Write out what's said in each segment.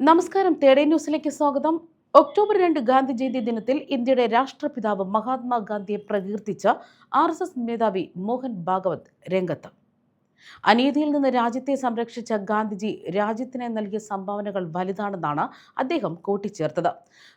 നമസ്കാരം. തേടേ ന്യൂസിലേക്ക് സ്വാഗതം. ഒക്ടോബർ രണ്ട് ഗാന്ധി ജയന്തി ദിനത്തിൽ ഇന്ത്യയുടെ രാഷ്ട്രപിതാവ് മഹാത്മാഗാന്ധിയെ പ്രകീർത്തിച്ച ആർ എസ് എസ് മേധാവി മോഹൻ ഭാഗവത് രംഗത്ത്. അനീതിയിൽ നിന്ന് രാജ്യത്തെ സംരക്ഷിച്ച ഗാന്ധിജി രാജ്യത്തിന് നൽകിയ സംഭാവനകൾ വലുതാണെന്നാണ് അദ്ദേഹം കൂട്ടിച്ചേർത്തത്.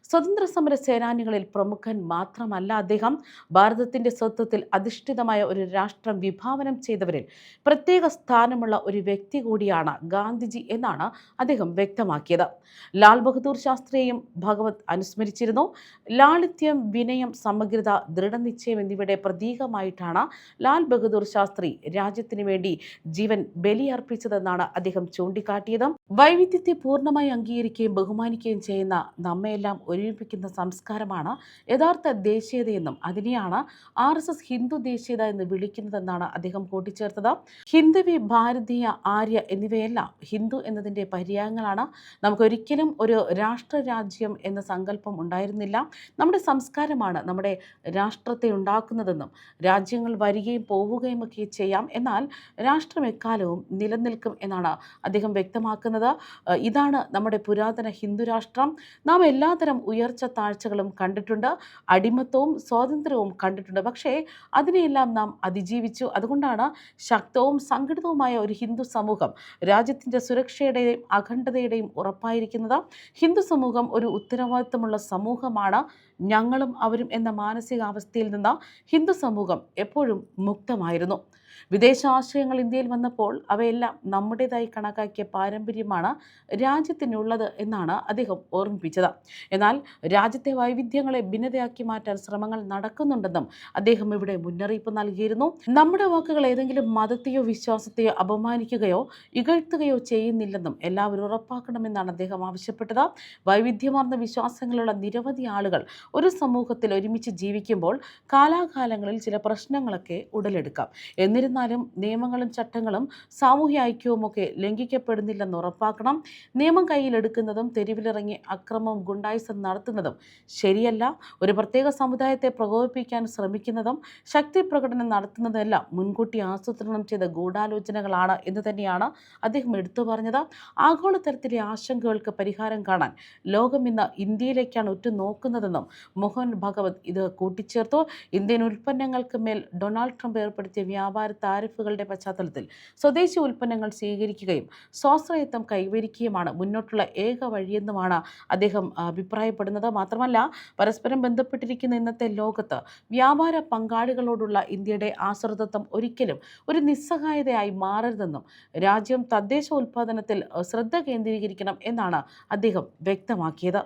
സ്വതന്ത്ര സമര സേനാനികളിൽ പ്രമുഖൻ മാത്രമല്ല അദ്ദേഹം. ഭാരതത്തിന്റെ സ്വത്വത്തിൽ അധിഷ്ഠിതമായ ഒരു രാഷ്ട്രം വിഭാവനം ചെയ്തവരിൽ പ്രത്യേക സ്ഥാനമുള്ള ഒരു വ്യക്തി കൂടിയാണ് ഗാന്ധിജി എന്നാണ് അദ്ദേഹം വ്യക്തമാക്കിയത്. ലാൽ ബഹദൂർ ശാസ്ത്രിയെയും ഭഗവത് അനുസ്മരിച്ചിരുന്നു. ലാളിത്യം വിനയം സമഗ്രത ദൃഢനിശ്ചയം എന്നിവയുടെ പ്രതീകമായിട്ടാണ് ലാൽ ബഹദൂർ ശാസ്ത്രി രാജ്യത്തിന് വേണ്ടി ജീവൻ ബലിയർപ്പിച്ചതെന്നാണ് അദ്ദേഹം ചൂണ്ടിക്കാട്ടിയത്. വൈവിധ്യത്തെ പൂർണമായി അംഗീകരിക്കുകയും ബഹുമാനിക്കുകയും ചെയ്യുന്ന നമ്മയെല്ലാം ഒരുമിപ്പിക്കുന്ന സംസ്കാരമാണ് യഥാർത്ഥ ദേശീയതയെന്നും അതിനെയാണ് ആർ എസ് എസ് ഹിന്ദു ദേശീയത എന്ന് വിളിക്കുന്നതെന്നാണ് അദ്ദേഹം കൂട്ടിച്ചേർത്തത്. ഹിന്ദുവി ഭാരതീയ ആര്യ എന്നിവയെല്ലാം ഹിന്ദു എന്നതിന്റെ പര്യായങ്ങളാണ്. നമുക്കൊരിക്കലും ഒരു രാഷ്ട്രരാജ്യം എന്ന സങ്കല്പം ഉണ്ടായിരുന്നില്ല. നമ്മുടെ സംസ്കാരമാണ് നമ്മുടെ രാഷ്ട്രത്തെ ഉണ്ടാക്കുന്നതെന്നും രാജ്യങ്ങൾ വരികയും പോവുകയും ഒക്കെ ചെയ്യാം. എന്നാൽ എക്കാലവും നിലനിൽക്കും എന്നാണ് അദ്ദേഹം വ്യക്തമാക്കുന്നത്. ഇതാണ് നമ്മുടെ പുരാതന ഹിന്ദു രാഷ്ട്രം. നാം എല്ലാതരം ഉയർച്ച താഴ്ചകളും കണ്ടിട്ടുണ്ട് അടിമത്വവും സ്വാതന്ത്ര്യവും കണ്ടിട്ടുണ്ട്. പക്ഷേ അതിനെയെല്ലാം നാം അതിജീവിച്ചു. അതുകൊണ്ടാണ് ശക്തവും സംഘടിതവുമായ ഒരു ഹിന്ദു സമൂഹം രാജ്യത്തിന്റെ സുരക്ഷയുടെയും അഖണ്ഡതയുടെയും ഉറപ്പായിരിക്കുന്നത്. ഹിന്ദു സമൂഹം ഒരു ഉത്തരവാദിത്തമുള്ള സമൂഹമാണ്. ഞങ്ങളും അവരും എന്ന മാനസികാവസ്ഥയിൽ നിന്ന് ഹിന്ദു സമൂഹം എപ്പോഴും മുക്തമായിരുന്നു. വിദേശ ആശയങ്ങൾ ഇന്ത്യയിൽ വന്നപ്പോൾ അവയെല്ലാം നമ്മുടേതായി കണക്കാക്കിയ പാരമ്പര്യമാണ് രാജ്യത്തിനുള്ളത് എന്നാണ് അദ്ദേഹം ഓർമ്മിപ്പിച്ചത്. എന്നാൽ രാജ്യത്തെ വൈവിധ്യങ്ങളെ ഭിന്നതയാക്കി മാറ്റാൻ ശ്രമങ്ങൾ നടക്കുന്നുണ്ടെന്നും അദ്ദേഹം ഇവിടെ മുന്നറിയിപ്പ് നൽകിയിരുന്നു. നമ്മുടെ വാക്കുകൾ ഏതെങ്കിലും മതത്തെയോ വിശ്വാസത്തെയോ അപമാനിക്കുകയോ ഇകഴ്ത്തുകയോ ചെയ്യുന്നില്ലെന്നും എല്ലാവരും ഉറപ്പാക്കണമെന്നാണ് അദ്ദേഹം ആവശ്യപ്പെട്ടത്. വൈവിധ്യമാർന്ന വിശ്വാസങ്ങളുള്ള നിരവധി ആളുകൾ ഒരു സമൂഹത്തിൽ ഒരുമിച്ച് ജീവിക്കുമ്പോൾ കാലാകാലങ്ങളിൽ ചില പ്രശ്നങ്ങളൊക്കെ ഉടലെടുക്കാം. എന്നിരുന്നാലും നിയമങ്ങളും ചട്ടങ്ങളും സാമൂഹ്യ ഐക്യവും ഒക്കെ ലംഘിക്കപ്പെടുന്നില്ലെന്ന് ഉറപ്പാക്കണം. നിയമം കയ്യിലെടുക്കുന്നതും തെരുവിലിറങ്ങി അക്രമം ഗുണ്ടായിസം നടത്തുന്നതും ശരിയല്ല. ഒരു പ്രത്യേക സമുദായത്തെ പ്രകോപിപ്പിക്കാൻ ശ്രമിക്കുന്നതും ശക്തി പ്രകടനം നടത്തുന്നതെല്ലാം മുൻകൂട്ടി ആസൂത്രണം ചെയ്ത ഗൂഢാലോചനകളാണ് എന്ന് തന്നെയാണ് അദ്ദേഹം എടുത്തു പറഞ്ഞത്. ആഗോളതലത്തിലെ ആശങ്കകൾക്ക് പരിഹാരം കാണാൻ ലോകം ഇന്ന് ഇന്ത്യയിലേക്കാണ് ഉറ്റുനോക്കുന്നതെന്നും മോഹൻ ഭഗവത് ഇത് കൂട്ടിച്ചേർത്തു. ഇന്ത്യൻ ഉൽപ്പന്നങ്ങൾക്ക് മേൽ ഡൊണാൾഡ് ട്രംപ് ഏർപ്പെടുത്തിയ വ്യാപാര താരിഫുകളുടെ പശ്ചാത്തലത്തിൽ സ്വദേശി ഉൽപ്പന്നങ്ങൾ സ്വീകരിക്കുകയും സ്വാശ്രയത്വം കൈവരിക്കുകയുമാണ് മുന്നോട്ടുള്ള ഏക വഴിയെന്നുമാണ് അദ്ദേഹം അഭിപ്രായപ്പെടുന്നത്. മാത്രമല്ല പരസ്പരം ബന്ധപ്പെട്ടിരിക്കുന്ന ഇന്നത്തെ ലോകത്ത് വ്യാപാര പങ്കാളികളോടുള്ള ഇന്ത്യയുടെ ആശ്രിതത്വം ഒരിക്കലും ഒരു നിസ്സഹായതയായി മാറരുതെന്നും രാജ്യം തദ്ദേശ ഉൽപ്പാദനത്തിൽ ശ്രദ്ധ കേന്ദ്രീകരിക്കണം എന്നാണ് അദ്ദേഹം വ്യക്തമാക്കിയത്.